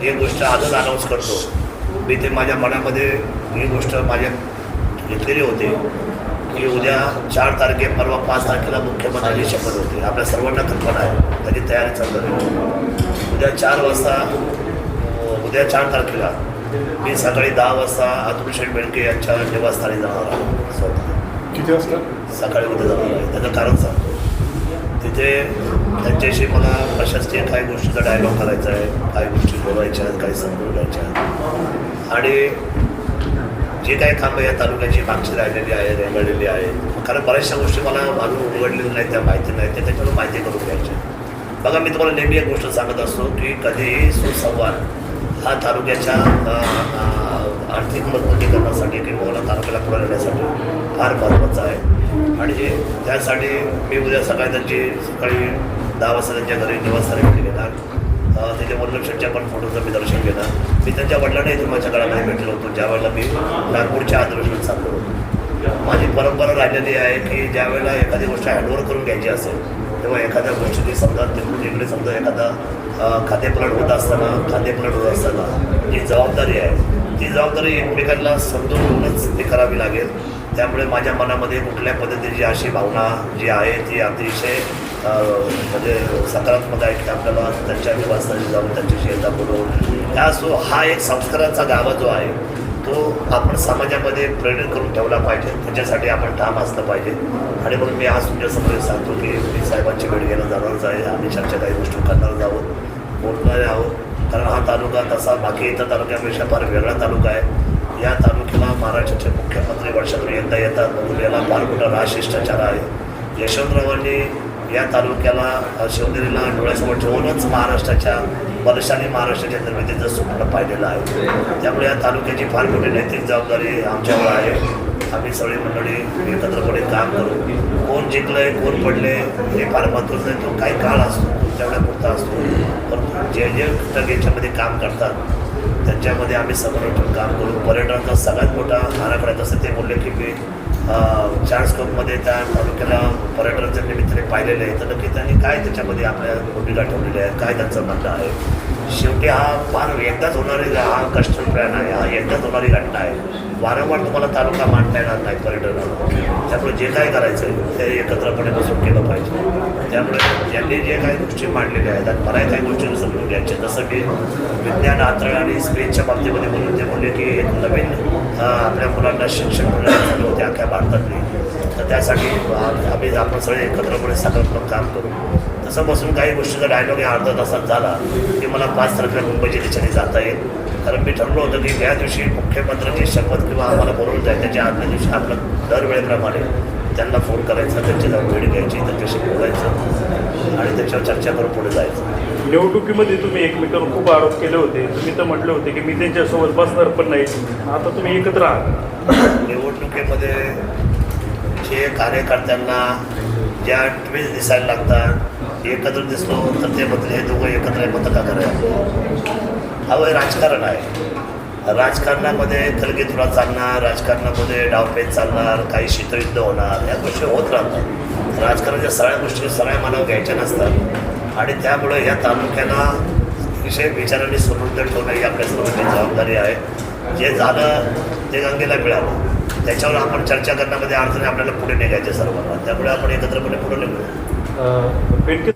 ही गोष्ट आजच अनाऊन्स करतो. मी ते माझ्या मनामध्ये ही गोष्ट माझ्या घेतलेली होती की उद्या चार तारखे परवा पाच तारखेला मुख्यमंत्र्यांची शपथ होती. आपल्या सर्वांना कल्पना आहे. त्याची तयारी चालू आहे. उद्या चार वाजता उद्या चार तारखेला मी सकाळी दहा वाजता अतुल शेठ बेडके यांच्या निवासस्थानी जाणार आहे. स्वतः. किती वाजता? सकाळी उद्या जाणार आहे. त्याचं कारण सांगतो. तिथे त्यांच्याशी मला प्रशासकीय काही गोष्टीचा डायलॉग करायचा आहे काही गोष्टी बोलायच्या आहेत काही समजवायच्या आहेत आणि जे काही कामं या तालुक्याची मागची राहिलेली आहे रेंगाळलेली आहे कारण बऱ्याचशा गोष्टी मला अजून उघडलेल्या नाहीत त्या माहिती नाही त्या त्याच्यावर माहिती करून घ्यायच्या बघा मी तुम्हाला नेहमी एक गोष्ट सांगत असतो की कधीही सुसंवाद हा तालुक्याच्या आर्थिक मजबूतीकरणासाठी किंवा तालुक्याला पुढे नेण्यासाठी फार महत्त्वाचा आहे. आणि त्यासाठी मी उद्या सकाळी त्यांची सकाळी दहा वाजता त्यांच्या घरी निवासस्थानी भेट घेणार. तिथे वल्लभशेठच्या पण फोटोचं मी दर्शन घेणार. मी त्यांच्या वडिलांनाही माझ्या सगळ्यांना भेटलो होतो. ज्या वेळेला मी नागपूरच्या अधिवेशनात चाललो होतो. माझी परंपरा राहिलेली आहे की ज्या वेळेला एखादी गोष्ट हँडओव्हर करून घ्यायची असेल तेव्हा एखाद्या गोष्टीची समजा तिकडून इकडे समजा एखादा अं, खातेपलट होत असताना खातेपलट होत असताना जी जबाबदारी आहे ती जबाबदारी एकमेकांना समजून घेऊनच ती करावी लागेल. त्यामुळे माझ्या मनामध्ये कुठल्या पद्धतीची अशी भावना जी आहे ती अतिशय म्हणजे सकारात्मक आहे की आपल्याला त्यांच्या निवासस्थानी जाऊन त्यांच्याशी एकदा बोलवून हा सो हा एक संस्काराचा गावा जो आहे तो आपण समाजामध्ये प्रेरित करून ठेवला पाहिजे. त्याच्यासाठी आपण ठाम असलं पाहिजे. आणि म्हणून मी आज तुमच्यासमोर सांगतो की मी साहेबांची भेट घ्यायला जाणारच आहे. आम्ही चर्चा काही गोष्टी करणारच आहोत. बोलणारे आहोत. कारण हा तालुका तसा बाकी इतर तालुक्यापेक्षा फार वेगळा तालुका आहे. या तालुक्याला महाराष्ट्राचे मुख्यमंत्री वर्षातून एकदा येतात. म्हणून याला फार मोठा राजशिष्टाचार आहे. यशवंतरावांनी या तालुक्याला शिवगिरीला शिवनेरीला डोळ्यासमोर ठेवूनच महाराष्ट्राच्या बलशाली महाराष्ट्राच्या निर्मितीचं स्वप्न पाहिलेलं आहे. त्यामुळे या तालुक्याची फार मोठी नैतिक जबाबदारी आमच्यावर आहे. आम्ही सगळी मंडळी एकत्रपणे काम करू. कोण जिंकलंय कोण पडले हे फार महत्त्वाचं आहे. तो काही काळ असतो तेवढ्या पुरता असतो. पण जे जे घटक याच्यामध्ये काम करतात त्यांच्यामध्ये आम्ही समोर काम करू. पर्यटनाचा सगळ्यात मोठा आराखडा जसं ते बोलले की मी चार्टस्कोपमध्ये त्या तालुक्याला पर्यटनाच्या निमित्ताने पाहिलेले आहे. तर नक्की त्यांनी काय त्याच्यामध्ये आपल्या भूमिका ठेवलेल्या आहे काय त्यांचं म्हणणं आहे? शेवटी हा फार एकदाच होणारी हा कष्ट प्लॅन आहे. हा एकदाच होणारी घटना आहे. वारंवार तुम्हाला तालुका मांडता येणार नाही पर्यटनाला त्यामुळे जे काय करायचं आहे ते एकत्रपणे बसून केलं पाहिजे. त्यामुळे यांनी जे काही गोष्टी मांडलेल्या आहेत आणि मलाही काही गोष्टी समजून घ्यायच्या जसं की विज्ञान आंतरण आणि स्पेसच्या बाबतीमध्ये बोलून ते बोलले की नवीन आपल्या मुलांना शिक्षण मिळालं होते अख्ख्या भारतातली. तर त्यासाठी आम्ही आपण सगळे एकत्रपणे सकारात्मक काम करू. तसं बसून काही गोष्टीचा डायलॉग या अर्धा तासात झाला की मला पाच तारखेला मुंबईच्या दिशेने जाता येईल. कारण मी ठरलो होतं की या दिवशी मुख्यमंत्र्यांची शपथ किंवा आम्हाला बोलवून जाईल. त्याच्या आदल्या दिवशी आपलं दरवेळेप्रमाणे त्यांना फोन करायचा त्यांची जाऊन भेट घ्यायची त्यांच्याशी बोलायचं आणि त्याच्यावर चर्चा करून पुढे जायचं. निवडणुकीमध्ये तुम्ही एकमेकांवर खूप आरोप केले होते. तुम्ही तर म्हटले होते की मी त्यांच्यासोबत बसणार पण नाही. आता तुम्ही एकत्र आहात. निवडणुकीमध्ये जे कार्यकर्त्यांना ज्या ट्विस्ट दिसायला लागतात एकत्र दिसलो तर ते म्हणतील हे दोघं एकत्र आहे मतं का करायला हा वय राजकारण आहे. राजकारणामध्ये कलगीतुरा चालणार राजकारणामध्ये डावपेच चालणार काही शीतयुद्ध होणार या गोष्टी होत राहतात. राजकारणाच्या सगळ्या गोष्टी सगळ्या मानव घ्यायच्या नसतात. आणि त्यामुळे ह्या तालुक्याला अतिशय विचारांनी समृद्ध ठेवणं ही आपल्या सर्वांची जबाबदारी आहे. जे झालं ते गंगेला मिळालं. त्याच्यावर आपण चर्चा करण्यामध्ये अडचणी आपल्याला पुढे निघायचे सर्वांना. त्यामुळे आपण एकत्रपणे पुढे निघूया. uh, the